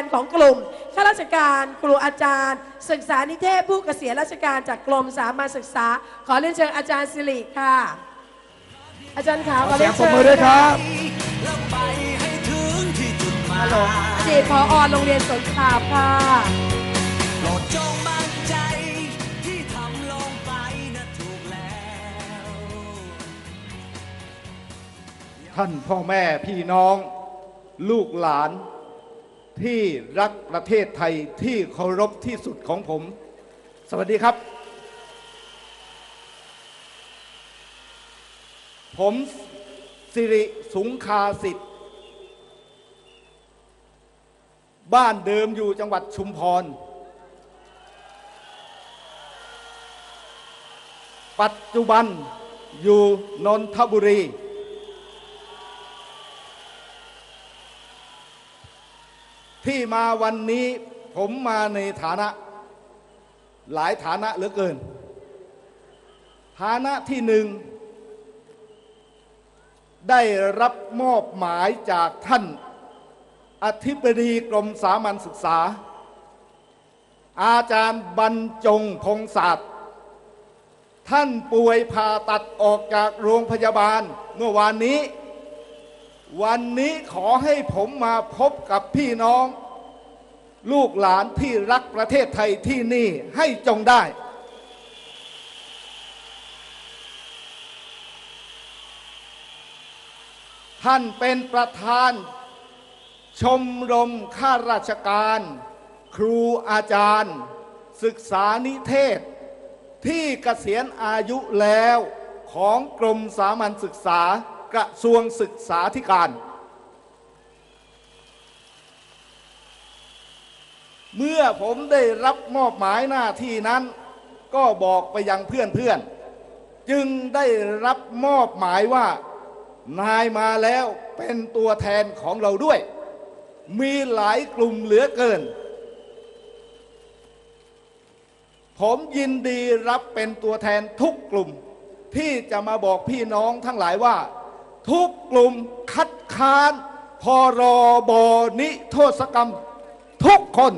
นของกลุ่มข้าราชการครูอาจารย์ ศึกษานิเทศผู้เกษียณราชการจากกรมสามัญศึกษา ขอเรียนเชิญอาจารย์สิริค่ะ อาจารย์ขาวขขออเสีเรียยงนปรบเชิญมือด้วยครับแล้วไปให้ถึงที่จุดหมายอดีตพอโรงเรียนสวนขลาบค่ะโปรดจงมั่นใจที่ทำลงไปนะถูกแล้วท่านพ่อแม่พี่น้อง ลูกหลาน ที่รักประเทศไทยที่เคารพที่สุดของผม สวัสดีครับ ผมสิริสุงคาสิทธิ์ บ้านเดิมอยู่จังหวัดชุมพร ปัจจุบันอยู่นนทบุรี ที่มาวันนี้ผมมาในฐานะ หลายฐานะเหลือเกิน ฐานะที่หนึ่ง ได้รับมอบหมายจากท่านอธิบดีกรมสามัญศึกษา อาจารย์บรรจงพงศาสตร์ท่านป่วยผ่าตัดออกจากโรงพยาบาลเมื่อวานนี้ วันนี้ขอให้ผมมาพบกับพี่น้อง ลูกหลานที่รักประเทศไทยที่นี่ให้จงได้ ท่านเป็นประธาน ชมรมข้าราชการ ครูอาจารย์ ศึกษานิเทศ ที่เกษียณอายุแล้วของกรมสามัญศึกษา กระทรวงศึกษาธิการ เมื่อผมได้รับมอบหมายหน้าที่นั้น ก็บอกไปยังเพื่อนๆ จึงได้รับมอบหมายว่านายมาแล้วเป็นตัวแทนของเราด้วย มีหลายกลุ่มเหลือเกิน ผมยินดีรับเป็นตัวแทนทุกกลุ่มที่จะมาบอกพี่น้องทั้งหลายว่า ทุกกลุ่มคัดค้านพรบนิโทษกรรมทุกคน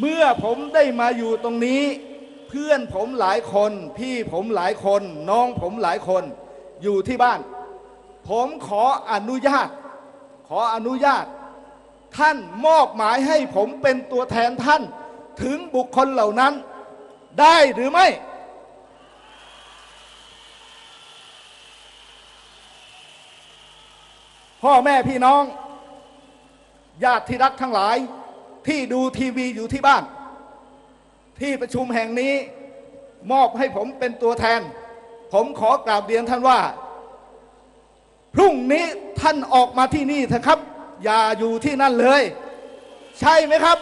เมื่อผมได้มาอยู่ตรงนี้ เพื่อนผมหลายคน พี่ผมหลายคน น้องผมหลายคน อยู่ที่บ้าน ผมขออนุญาต ขออนุญาต ท่านมอบหมายให้ผมเป็นตัวแทนท่านถึงบุคคลเหล่านั้น ได้หรือไม่ พ่อแม่พี่น้องญาติที่รักทั้งหลายที่ดูทีวีอยู่ที่บ้าน ที่ประชุมแห่งนี้มอบให้ผมเป็นตัวแทน ผมขอกราบเรียนท่านว่า พรุ่งนี้ท่านออกมาที่นี่เถอะครับ อย่าอยู่ที่นั่นเลย ใช่ไหมครับ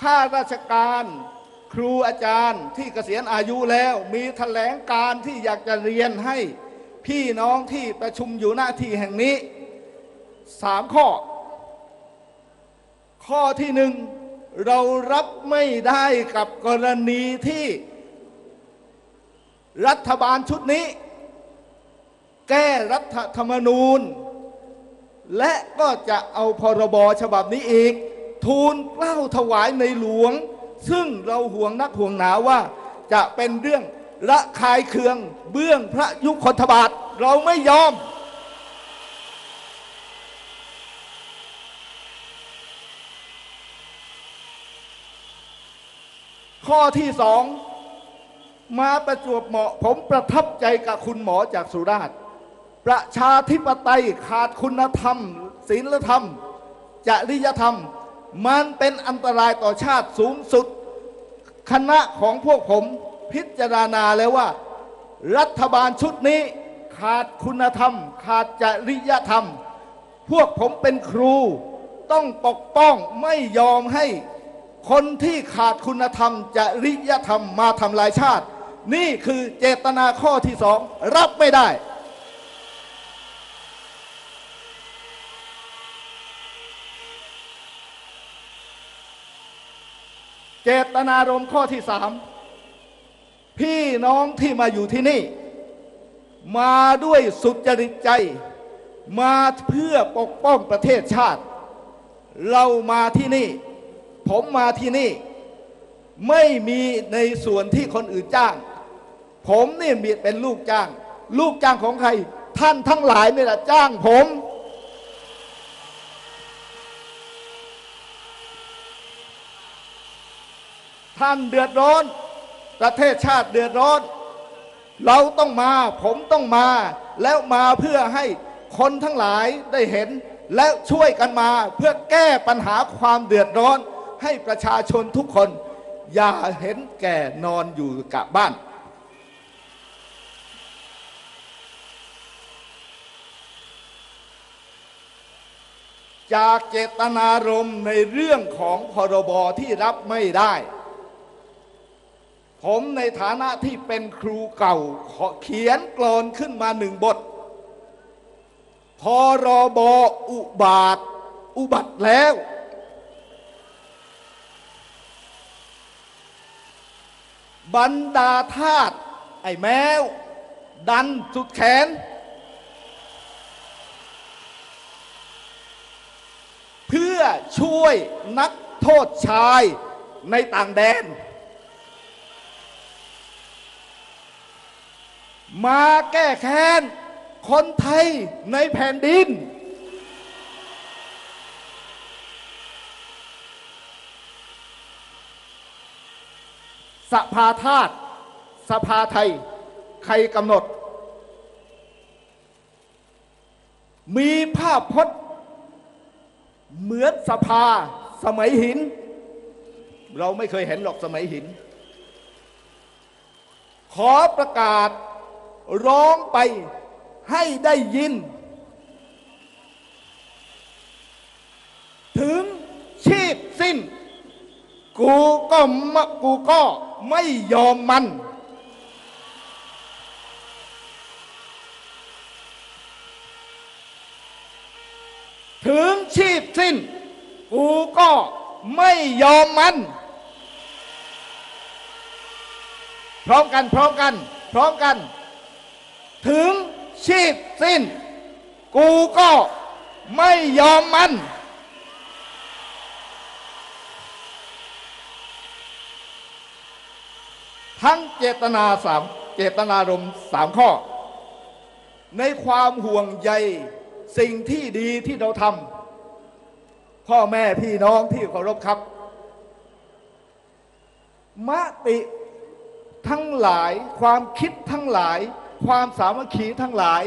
ข้าราชการครูอาจารย์ที่เกษียณอายุแล้ว มีแถลงการที่อยากจะเรียนให้พี่น้องที่ประชุมอยู่หน้าที่แห่งนี้สามข้อ ข้อที่หนึ่ง เรารับไม่ได้กับกรณีที่รัฐบาลชุดนี้ แก้รัฐธรรมนูญ และก็จะเอาพรบฉบับนี้อีก ทูลเกล้าถวายในหลวง ซึ่งเราห่วงนักห่วงหนาว่าจะเป็นเรื่องระคายเคืองเบื้องพระยุคลบาทเราไม่ยอม ข้อที่สองมาประจวบเหมาะ ผมประทับใจกับคุณหมอจากสุราษฎร์ประชาธิปไตยขาดคุณธรรมศีลธรรม จริยธรรม มันเป็นอันตรายต่อชาติสูงสุด คณะของพวกผมพิจารณาแล้วว่า รัฐบาลชุดนี้ขาดคุณธรรม ขาดจริยธรรม พวกผมเป็นครู ต้องปกป้องไม่ยอมให้ คนที่ขาดคุณธรรมจริยธรรมมาทำลายชาติ นี่คือเจตนาข้อที่สองรับไม่ได้ เจตนารมข้อที่สามพี่น้องที่มาอยู่ที่นี่ มาด้วยสุจริตใจ มาเพื่อปกป้องประเทศชาติ เรามาที่นี่ ผมมาที่นี่ไม่มีในส่วนที่คนอื่นจ้าง ผมนี่มีเป็นลูกจ้าง ลูกจ้างของใคร ท่านทั้งหลายนี่แหละจ้างผม ท่านเดือดร้อน ประเทศชาติเดือดร้อน เราต้องมา ผมต้องมา แล้วมาเพื่อให้คนทั้งหลายได้เห็น และช่วยกันมาเพื่อแก้ปัญหาความเดือดร้อน ให้ประชาชนทุกคน อย่าเห็นแก่นอนอยู่กับบ้าน จากเจตนารมณ์ในเรื่องของพรบที่รับไม่ได้ ผมในฐานะที่เป็นครูเก่าขเขียนกลอนขึ้นมาหนึ่งบทพรบอุบาท อุบัติแล้ว บรรดาทาสไอ้แมว ดันสุดแขน เพื่อช่วยนักโทษชายในต่างแดน มาแก้แค้นคนไทยในแผ่นดิน สภาธาตุสภาไทย ใครกำหนด มีภาพพจน์ เหมือนสภาสมัยหิน เราไม่เคยเห็นหรอกสมัยหิน ขอประกาศร้องไปให้ได้ยิน ถึงชีพสิ้น กูก็มะกูก็ไม่ยอมมัน ถึงชีพสิ้น กูก็ไม่ยอมมัน พร้อมกันพร้อมกัน พร้อมกัน ถึงชีพสิ้น กูก็ไม่ยอมมัน ทั้งเจตนาสามเจตนารมณ์สามข้อ ในความห่วงใยสิ่งที่ดีที่เราทำพ่อแม่พี่น้องที่เคารพครับ มติทั้งหลายความคิดทั้งหลาย ความสามัคคีทั้งหลาย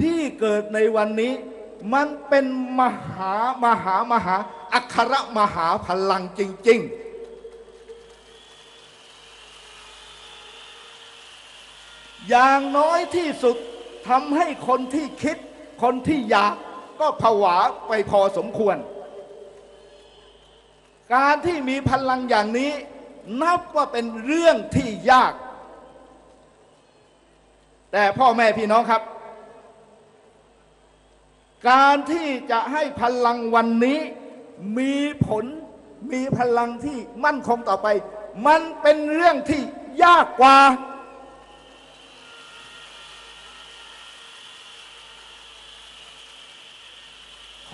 ที่เกิดในวันนี้ มันเป็นมหามหามหาอัครมหาพลังจริง ๆ อย่างน้อยที่สุดทำให้คนที่คิด คนที่อยากก็ผวาไปพอสมควร การที่มีพลังอย่างนี้ นับว่าเป็นเรื่องที่ยาก แต่พ่อแม่พี่น้องครับ การที่จะให้พลังวันนี้มีผลมีพลังที่มั่นคงต่อไป มันเป็นเรื่องที่ยากกว่า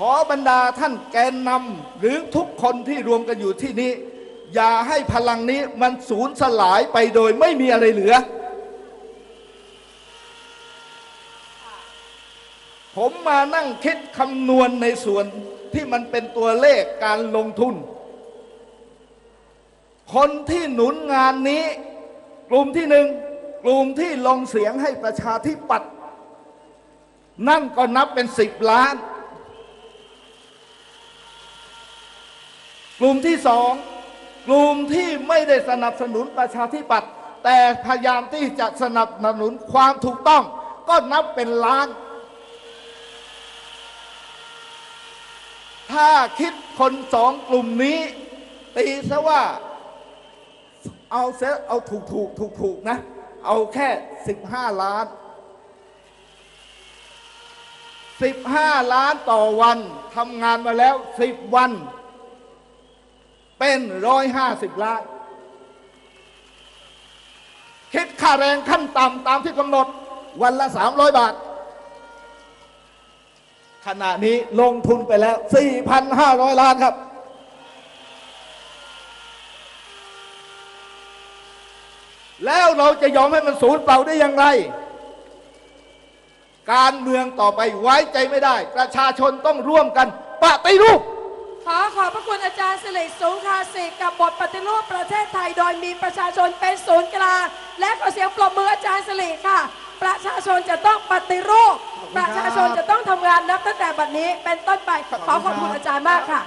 ขอบรรดาท่านแกนนำหรือทุกคนที่รวมกันอยู่ที่นี้ อย่าให้พลังนี้มันสูญสลายไปโดยไม่มีอะไรเหลือ ผมมานั่งคิดคำนวณในส่วนที่มันเป็นตัวเลขการลงทุน คนที่หนุนงานนี้ กลุ่มที่หนึ่งกลุ่มที่ลงเสียงให้ประชาธิปัตย์นั่นก็นับเป็นสิบล้าน กลุ่มที่สองกลุ่มที่ไม่ได้สนับสนุนประชาธิปัตย์แต่พยายามที่จะสนับสนุนความถูกต้อง ก็นับเป็นล้าน ถ้าคิดคนสองกลุ่มนี้ ตีซะว่าเอาเซเอาถูกถูกถูกถูกๆนะ เอาแค่สิบห้าล้านสิบห้าล้านต่อวันทำงานมาแล้วสิบวัน เป็นร้อยห้าสิบล้านคิดค่าแรงขั้นต่ำตามที่กำหนดวันละ 300 บาท ขณะนี้ลงทุนไปแล้ว 4,500 ล้านครับ แล้วเราจะยอมให้มันสูญเปล่าได้อย่างไร การเมืองต่อไปไว้ใจไม่ได้ ประชาชนต้องร่วมกันปฏิรูป ขอขอบพระคุณอาจารย์สิริสูงคาสิกกับบทปฏิรูปประเทศไทย โดยมีประชาชนเป็นศูนย์กลางและขอเสียงปรบมืออาจารย์สิริค่ะ ประชาชนจะต้องปฏิรูป ประชาชนจะต้องทำงานนับตั้งแต่บัดนี้เป็นต้นไปขอขอบคุณอาจารย์มากค่ะ